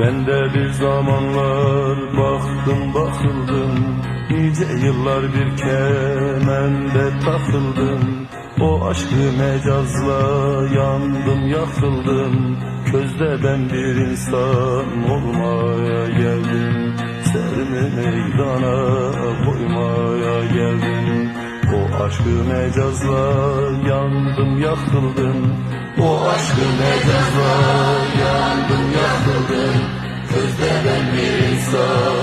Ben de bir zamanlar baktım bakıldım. Nice yıllar bir kemende takıldım. O aşkı mecazla yandım yakıldım. Közde ben bir insan olmaya geldim. Serimi meydana koymaya geldim. O aşkı mecazla yandım yakıldım. O aşkı mecazla Lisa.